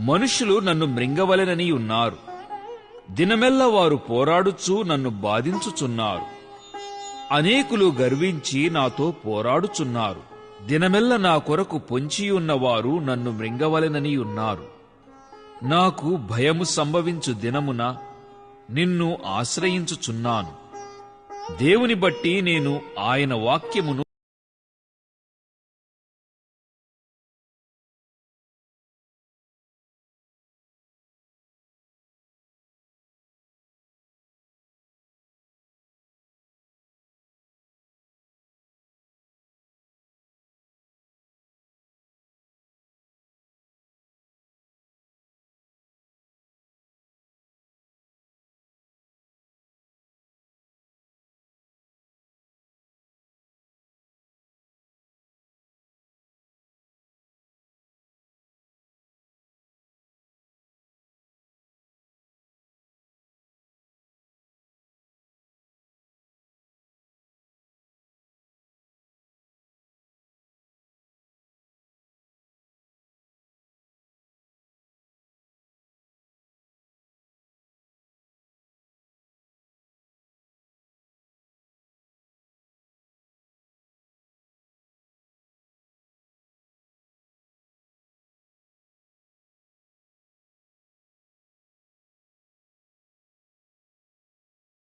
మనుషులు నన్ను మృంగవలెనని ఉన్నారు. దినమెల్ల వారు పోరాడుచూ నన్ను బాధించుచున్నారు. అనేకులు గర్వించి నాతో పోరాడుచున్నారు. దినమెల్ల నా కొరకు పొంచియున్నవారు నన్ను మృంగవలెనని ఉన్నారు. నాకు భయము సంభవించు దినమున నిన్ను ఆశ్రయించుచున్నాను. దేవుని బట్టి నేను ఆయన వాక్యమును